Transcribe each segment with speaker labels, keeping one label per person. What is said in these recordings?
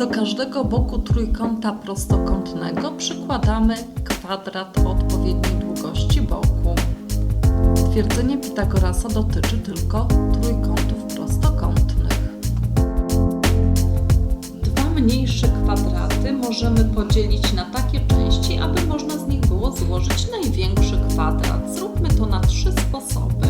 Speaker 1: Do każdego boku trójkąta prostokątnego przykładamy kwadrat o odpowiedniej długości boku. Twierdzenie Pitagorasa dotyczy tylko trójkątów prostokątnych. Dwa mniejsze kwadraty możemy podzielić na takie części, aby można z nich było złożyć największy kwadrat. Zróbmy to na trzy sposoby.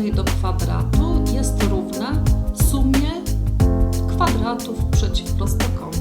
Speaker 1: Przeciwprostokątnej do kwadratu jest równa sumie kwadratów przeciwprostokątnych.